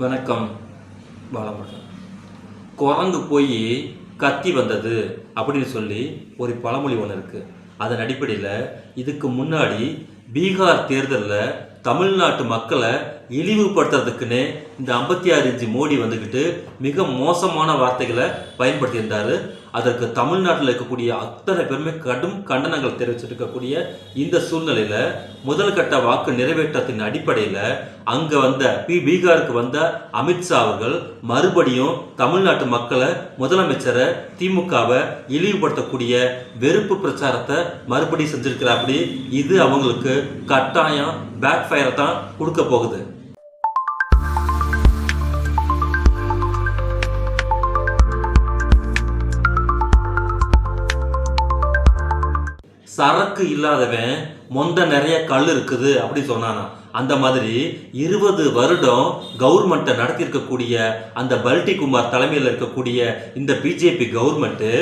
வணக்கம் பாலமுருகன். குரங்கு போய் கத்தி வந்தது அப்படின்னு சொல்லி ஒரு பழமொழி ஒன்று இருக்குது அதன் அடிப்படையில் இதுக்கு முன்னாடி பீகார் தேர்தலில் தமிழ்நாட்டு மக்களை இழிவுபடுத்துறதுக்குன்னு இந்த ஐம்பத்தி ஆறு இன்ச்சு மோடி வந்துக்கிட்டு மிக மோசமான வார்த்தைகளை பயன்படுத்தியிருந்தார். அதற்கு தமிழ்நாட்டில் இருக்கக்கூடிய அத்தனை பேருமே கடும் கண்டனங்கள் தெரிவிச்சிருக்கக்கூடிய இந்த சூழ்நிலையில் முதல் கட்ட வாக்கு நிறைவேற்றத்தின் அடிப்படையில் அங்கே வந்த பி. பீகாருக்கு வந்த அமித்ஷா அவர்கள் மறுபடியும் தமிழ்நாட்டு மக்களை முதலமைச்சரை திமுகவை இழிவுபடுத்தக்கூடிய வெறுப்பு பிரச்சாரத்தை மறுபடியும் செஞ்சிருக்கிறாப்படி இது அவங்களுக்கு கட்டாயம் பேக் ஃபயரை தான் கொடுக்க போகுது. சரக்கு இல்லாதவன் மொந்த நிறைய கல் இருக்குது அப்படி சொன்னானா அந்த மாதிரி இருபது வருடம் கவர்மெண்ட்டை நடத்தியிருக்கக்கூடிய அந்த பல்டி குமார் தலைமையில் இருக்கக்கூடிய இந்த பிஜேபி கவர்மெண்ட்டு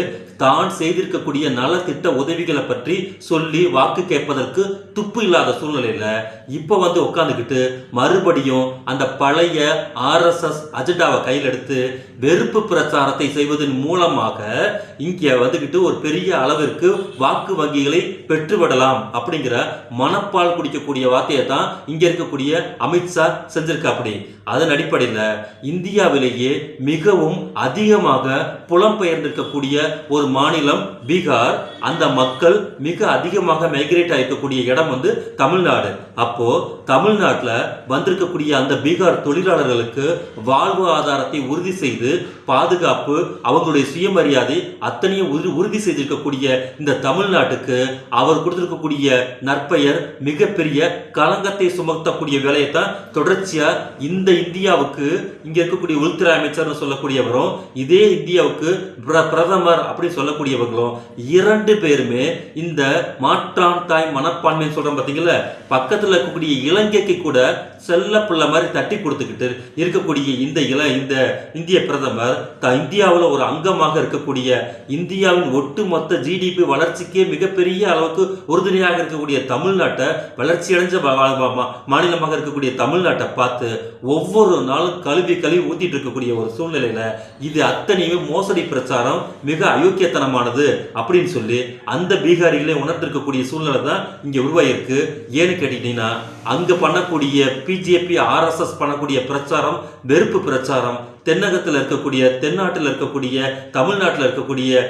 தான் செய்திருக்கக்கூடிய நலத்திட்ட உதவிகளை பற்றி சொல்லி வாக்கு கேட்பதற்கு துப்பு இல்லாத சூழ்நிலையில இப்போ வந்து உட்காந்துக்கிட்டு மறுபடியும் அந்த பழைய ஆர்எஸ்எஸ் அஜெண்டாவை கையில் எடுத்து வெறுப்பு பிரச்சாரத்தை செய்வதன் மூலமாக இங்கே வந்துக்கிட்டு ஒரு பெரிய அளவிற்கு வாக்கு வங்கிகளை பெற்றுவிடலாம் அப்படிங்கிற மனப்பால் குடிக்கக்கூடிய வார்த்தையை தான் இங்கே இருக்கக்கூடிய அமித்ஷா செஞ்சிருக்காப்படி அதன் அடிப்படையில் இந்தியாவிலேயே மிகவும் அதிகமாக புலம்பெயர்ந்திருக்கக்கூடிய ஒரு மாநிலம் பீகார். அந்த மக்கள் மிக அதிகமாக மைக்ரேட் ஆகிருக்கக்கூடிய இடம் வந்து தமிழ்நாடு. அப்போ தமிழ்நாட்டில் வந்திருக்கக்கூடிய அந்த பீகார் தொழிலாளர்களுக்கு வாழ்வு ஆதாரத்தை உறுதி செய்து பாதுகாப்பு அவங்களுடைய சுயமரியாதை அத்தனையும் உறு- உறுதி செய்திருக்கக்கூடிய இந்த தமிழ்நாட்டுக்கு அவர் கொடுத்திருக்கக்கூடிய நற்பெயர் மிகப்பெரிய களங்கத்தை சுமத்தக்கூடிய வேலையை தான் தொடர்ச்சியாக இந்த இந்தியாவுக்கு இங்கே இருக்கக்கூடிய உள்துறை அமைச்சர்னு சொல்லக்கூடியவரும் இதே இந்தியாவுக்கு பிர- பிரதமர் அப்படின்னு சொல்லக்கூடியவர்களும் இரண்டு பேருமே இந்த மாற்றான் தாய் மனப்பான்மைன்னு சொல்கிறோம் பார்த்தீங்களா பக்கத்தில் இருக்கக்கூடிய இலங்கைக்கு கூட செல்ல பிள்ளை மாதிரி தட்டி கொடுத்துக்கிட்டு இருக்கக்கூடிய இந்த இள இந்த இந்திய பிரதமர் த இந்தியாவில் ஒரு அங்கமாக இருக்கக்கூடிய இந்தியாவின் ஒட்டுமொத்த ஜிடிபி வளர்ச்சிக்கே மிகப்பெரிய அளவுக்கு உறுதுணையாக இருக்கக்கூடிய தமிழ்நாட்டை வளர்ச்சி அடைஞ்ச மாநிலமாக இருக்கக்கூடிய தமிழ்நாட்டை பார்த்து ஒவ்வொரு நாளும் கழுவி கழுவி ஊத்திட்டு இருக்கக்கூடிய ஒரு சூழ்நிலையில இது அத்தனையுமே மோசடி பிரச்சாரம் மிக அயோக்கியத்தனமானது அப்படின்னு சொல்லி அந்த பீகாரிகளே உணர்ந்திருக்கக்கூடிய சூழ்நிலை தான் இங்க உருவாயிருக்கு. ஏன்னு கேட்டீங்கன்னா அங்க பண்ணக்கூடிய பிஜேபி ஆர்எஸ்எஸ் பண்ணக்கூடிய பிரச்சாரம் வெறுப்பு பிரச்சாரம் தென்னகத்தில் இருக்கக்கூடிய தென்னாட்டில் இருக்கக்கூடிய தமிழ்நாட்டில் இருக்கக்கூடிய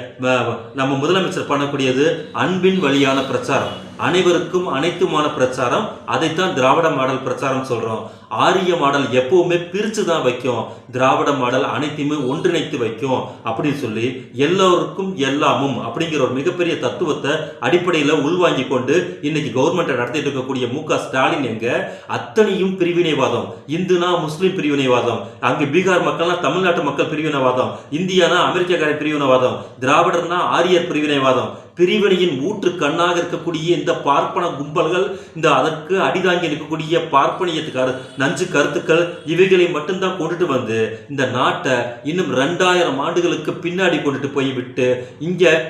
நம்ம முதலமைச்சர் பண்ணக்கூடியது அன்பின் வழியான பிரச்சாரம். அனைவருக்கும் அனைத்துமான பிரச்சாரம் அதைத்தான் திராவிட மாடல் பிரச்சாரம் சொல்றோம். ஆரிய மாடல் எப்பவுமே பிரிச்சு தான் வைக்கும். திராவிட மாடல் அனைத்தையுமே ஒன்றிணைத்து வைக்கும் அப்படின்னு சொல்லி எல்லோருக்கும் எல்லாமும் அப்படிங்கிற ஒரு மிகப்பெரிய தத்துவத்தை அடிப்படையில் உள்வாங்கி கொண்டு இன்னைக்கு கவர்மெண்ட்டை நடத்திட்டு இருக்கக்கூடிய மு க ஸ்டாலின் எங்க? அத்தனையும் பிரிவினைவாதம். இந்துனா முஸ்லீம் பிரிவினைவாதம். அங்கே பீகார் மக்கள்னா தமிழ்நாட்டு மக்கள் பிரிவினைவாதம். இந்தியானா அமெரிக்காக்கார பிரிவினைவாதம். திராவிடர்னா ஆரியர் பிரிவினைவாதம். பிரிவினையின் ஊற்று கண்ணாக இருக்கக்கூடிய இந்த பார்ப்பன கும்பல்கள் இந்த அதற்கு அடிதாங்கி இருக்கக்கூடிய பார்ப்பனியத்துக்காரர் நஞ்சு கருத்துக்கள் இவைகளை மட்டும்தான் கொண்டுட்டு வந்து இந்த நாட்டை இன்னும் ரெண்டாயிரம் ஆண்டுகளுக்கு பின்னாடி கொண்டுட்டு போய் விட்டு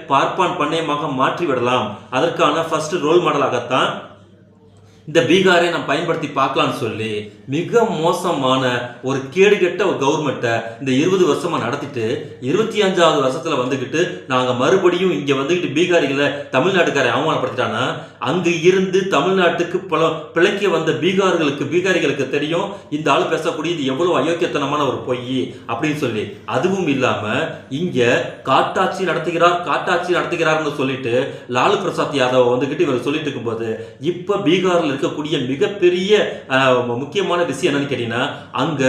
பார்ப்பான் பண்ணையமாக மாற்றி விடலாம் அதற்கான ஃபர்ஸ்ட் ரோல் மாடலாகத்தான் இந்த பீகாரை நம்ம பயன்படுத்தி பார்க்கலாம்னு சொல்லி மிக மோசமான ஒரு கேடுகெட்ட ஒரு கவர்மெண்ட்டை இந்த இருபது வருஷமாக நடத்திட்டு இருபத்தி அஞ்சாவது வருஷத்தில் வந்துக்கிட்டு நாங்கள் மறுபடியும் இங்கே வந்துக்கிட்டு பீகாரிகளை தமிழ்நாட்டுக்காரை அவமானப்படுத்திட்டானா அங்கு இருந்து தமிழ்நாட்டுக்கு பல பிழைக்க வந்த பீகார்களுக்கு பீகாரிகளுக்கு தெரியும் இந்த ஆள் பேசக்கூடியது எவ்வளோ அயோக்கியத்தனமான ஒரு பொய் அப்படின்னு சொல்லி. அதுவும் இல்லாமல் இங்கே காட்டாட்சி நடத்துகிறார் காட்டாட்சி நடத்துகிறார்னு சொல்லிட்டு லாலு பிரசாத் யாதவ் வந்துக்கிட்டு இவர் சொல்லிட்டு இருக்கும்போது இப்போ பீகாரில் இருக்கக்கூடிய மிகப்பெரிய முக்கியமான விஷயம் என்னன்னு கேட்டீங்கன்னா அங்க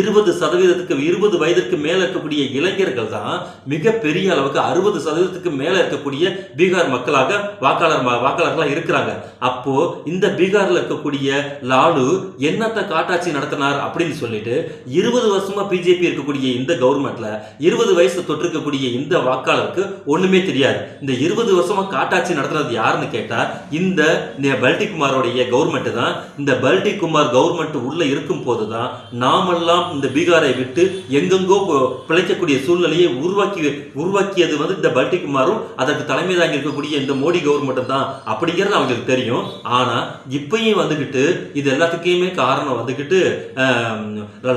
இருபது சதவீதத்துக்கு இருபது வயதிற்கு மேல இருக்கக்கூடிய இளைஞர்கள் தான் மிகப்பெரிய அளவுக்கு அறுபது சதவீதத்துக்கு மேல இருக்கக்கூடிய பீகார் மக்களாக வாக்காளர் வாக்காளர்களாக இருக்கிறாங்க. அப்போ இந்த பீகார்ல இருக்கக்கூடிய லாலு என்னத்த காட்டாட்சி நடத்தினார் அப்படின்னு சொல்லிட்டு இருபது வருஷமா பிஜேபி இருக்கக்கூடிய இந்த கவர்மெண்ட்ல இருபது வயசு தொற்றிருக்கக்கூடிய இந்த வாக்காளருக்கு ஒண்ணுமே தெரியாது. இந்த இருபது வருஷமா காட்டாட்சி நடத்துறது யாருன்னு கேட்டா இந்த இந்த பல்டிகுமாரோடைய கவர்மெண்ட் தான் இந்த பல்டி குமார் கவர்மெண்ட் உள்ள இருக்கும் போது தான் நாமெல்லாம் இந்த பீகாரை விட்டு எங்கெங்கோ பிழைக்கக்கூடிய சூழ்நிலையை உருவாக்கி உருவாக்கியது வந்து இந்த பல்டி குமாரும் அதற்கு தலைமை தாங்கி இருக்கக்கூடிய இந்த மோடி கவர்மெண்ட்டும் தான் அப்படிங்கிறது அவங்களுக்கு தெரியும். ஆனா இப்பயும் வந்துகிட்டு இது எல்லாத்துக்குமே காரணம் வந்துகிட்டு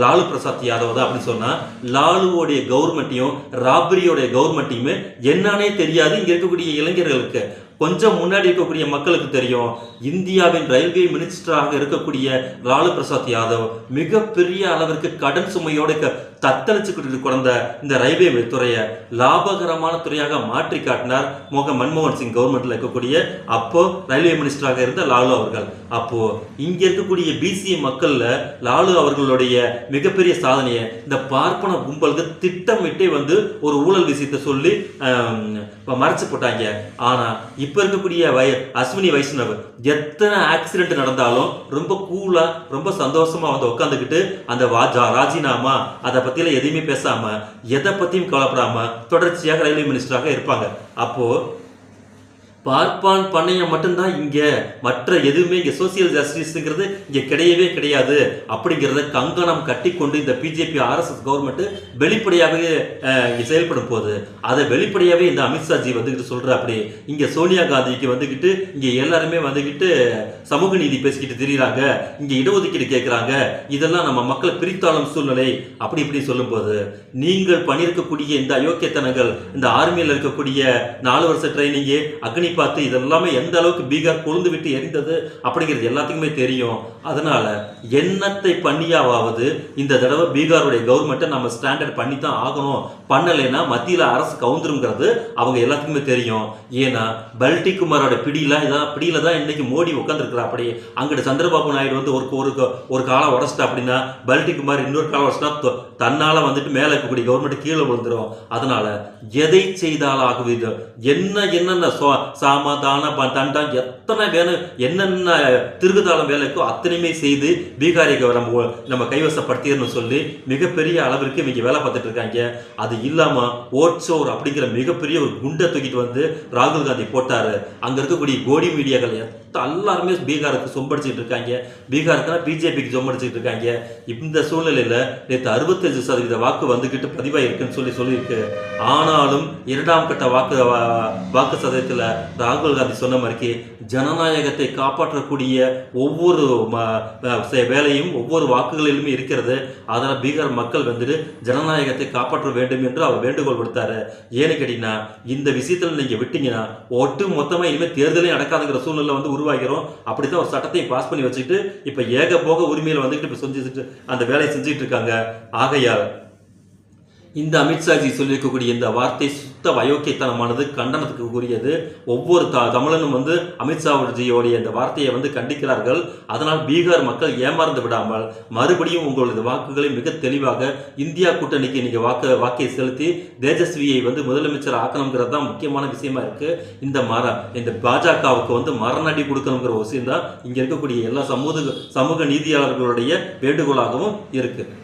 லாலு பிரசாத் யாதவ் தான் அப்படின்னு சொன்னா லாலுவோடைய கவர்மெண்ட்டையும் ராபரியோடைய கவர்மெண்ட்டையுமே என்னன்னே தெரியாது இங்க இருக்கக்கூடிய இளைஞர்களுக்கு. கொஞ்சம் முன்னாடி இருக்கக்கூடிய மக்களுக்கு தெரியும் இந்தியாவின் ரயில்வே மினிஸ்டராக இருக்கக்கூடிய லாலு பிரசாத் யாதவ் மிகப்பெரிய அளவிற்கு கடன் சுமையோடு க- தத்தளிச்சுக்கிட்டு கிடந்த இந்த ரயில்வே துறையை லாபகரமான துறையாக மாற்றி காட்டினார் மோக மன்மோகன் சிங் கவர்மெண்ட்ல இருக்கக்கூடிய அப்போ ரயில்வே மினிஸ்டராக இருந்த லாலு அவர்கள். அப்போ இங்க இருக்கக்கூடிய பிசி மக்கள்ல லாலு அவர்களுடைய மிகப்பெரிய சாதனையை இந்த பார்ப்பன கும்பலுக்கு திட்டமிட்டே வந்து ஒரு ஊழல் விஷயத்தை சொல்லி மறைச்சு போட்டாங்க. ஆனா இப்ப இருக்கக்கூடிய வை அஸ்வினி வைஷ்ணவ் எத்தனை ஆக்சிடென்ட் நடந்தாலும் ரொம்ப கூலா ரொம்ப சந்தோஷமா வந்து உட்காந்துக்கிட்டு அந்த வாஜா ராஜினாமா அதை பத்தியில எதையுமே பேசாம எதை பத்தியும் கவலைப்படாம தொடர்ச்சியாக ரயில்வே மினிஸ்டராக இருப்பாங்க. அப்போ பார்ப்பான் பண்ணையம் மட்டும்தான் இங்கே மற்ற எதுவுமே இங்கே சோசியல் ஜஸ்டிஸுங்கிறது இங்கே கிடையவே கிடையாது. அப்படிங்கிறத கங்கணம் கட்டிக்கொண்டு இந்த பிஜேபி ஆர்எஸ்எஸ் கவர்மெண்ட்டு வெளிப்படையாகவே இங்கே செயல்படும் போது அதை வெளிப்படையாகவே இந்த அமித்ஷாஜி வந்துக்கிட்டு சொல்கிற அப்படி. இங்கே சோனியா காந்திக்கு வந்துக்கிட்டு இங்கே எல்லாருமே வந்துக்கிட்டு சமூக நீதி பேசிக்கிட்டு திரியிறாங்க. இங்கே இடஒதுக்கீடு கேட்குறாங்க இதெல்லாம் நம்ம மக்களை பிரித்தாளும் சூழ்நிலை. அப்படி இப்படி சொல்லும்போது நீங்கள் பண்ணியிருக்கக்கூடிய இந்த அயோக்கியத்தனங்கள் இந்த ஆர்மியில் இருக்கக்கூடிய நாலு வருஷ ட்ரைனிங்கு அக்னி பார்த்து இதெல்லாமே எந்த அளவுக்கு பீகார் கொழுந்து விட்டு எரிந்தது அப்படிங்கிறது எல்லாத்துக்குமே தெரியும். அதனால என்னத்தை பண்ணியாவது இந்த தடவை பீகாருடைய கவர்மெண்ட்டை நம்ம ஸ்டாண்டர்ட் பண்ணி தான் ஆகணும். பண்ணலைன்னா மத்தியில் அரசு கவுந்துருங்கிறது அவங்க எல்லாத்துக்குமே தெரியும். ஏன்னா பல்டி குமாரோட பிடியில இதான் பிடியில தான் இன்னைக்கு மோடி உட்காந்துருக்குறா அப்படி அங்கிட்ட சந்திரபாபு நாயுடு வந்து ஒரு ஒரு ஒரு காலம் உடச்சிட்டா அப்படின்னா பல்டி குமார் இன்னொரு காலம் உடச்சிட்டா தன்னால் தன்னால வந்துட்டு மேல இருக்கக்கூடிய கவர்மெண்ட் கீழே விழுந்துரும். அதனால எதை செய்தாலாகுது என்ன என்னென்ன சோ- சாமதான தண்டம் எத்தனை வேணும் என்னென்ன திருகுதாளம் வேலை இருக்கோ அத்தனையுமே செய்து பீகாரிக்கு நம்ம நம்ம கைவசப்படுத்திடணும் சொல்லி மிகப்பெரிய அளவிற்கு இவங்க வேலை பார்த்துட்டு இருக்காங்க. அது இல்லாமல் ஓட்சோர் அப்படிங்கிற மிகப்பெரிய ஒரு குண்டை தூக்கிட்டு வந்து ராகுல் காந்தி போட்டார். அங்கே இருக்கக்கூடிய கோடி மீடியாக்கள் எல்லாருமே பீகாருக்கு சொம்படிச்சுட்டு இருக்காங்க. பீகாருக்குனா பிஜேபிக்கு சொம்படிச்சுட்டு இருக்காங்க. இந்த சூழ்நிலையில் நேற்று அறுபத்தஞ்சு சதவீத வாக்கு வந்துக்கிட்டு பதிவாயிருக்குன்னு சொல்லி சொல்லியிருக்கு. ஆனாலும் இரண்டாம் கட்ட வாக்கு வா- வாக்கு சதவீதத்தில் ராகுல் காந்தி சொன்ன மாதிரிக்கு ஜனநாயகத்தை காப்பாற்றக்கூடிய ஒவ்வொரு ம- செ- வேலையும் ஒவ்வொரு வாக்குகளிலுமே இருக்கிறது. அதனால் பீகார் மக்கள் வந்துட்டு ஜனநாயகத்தை காப்பாற்ற வேண்டும் என்று அவர் வேண்டுகோள் விடுத்தாரு. ஏன்னு கேட்டீங்கன்னா இந்த விஷயத்தில் நீங்கள் விட்டீங்கன்னா ஒட்டு மொத்தமாக இனிமேல் தேர்தலே நடக்காதுங்கிற சூழ்நிலை வந்து உருவாகிறோம். அப்படி தான் ஒரு சட்டத்தை பாஸ் பண்ணி வச்சுக்கிட்டு இப்போ ஏக போக உரிமையில் வந்துக்கிட்டு இப்போ செஞ்சுட்டு அந்த வேலையை செஞ்சுட்டு இருக்காங்க. ஆகையால் இந்த அமித்ஷாஜி சொல்லியிருக்கக்கூடிய இந்த வார்த்தை சுத்த அயோக்கியத்தனமானது கண்டனத்துக்கு உரியது. ஒவ்வொரு த தமிழனும் வந்து அமித்ஷாஜியோடைய இந்த வார்த்தையை வந்து கண்டிக்கிறார்கள். அதனால் பீகார் மக்கள் ஏமாந்து விடாமல் மறுபடியும் உங்களது வாக்குகளை மிக தெளிவாக இந்தியா கூட்டணிக்கு நீங்கள் வாக்கு வாக்கை செலுத்தி தேஜஸ்வியை வந்து முதலமைச்சர் ஆக்கணுங்கிறது தான் முக்கியமான விஷயமா இருக்குது இந்த மர இந்த பாஜகவுக்கு வந்து மரணடி கொடுக்கணுங்கிற ஒரு விஷயம் தான் இங்கே இருக்கக்கூடிய எல்லா சமூக சமூக நீதியாளர்களுடைய வேண்டுகோளாகவும் இருக்குது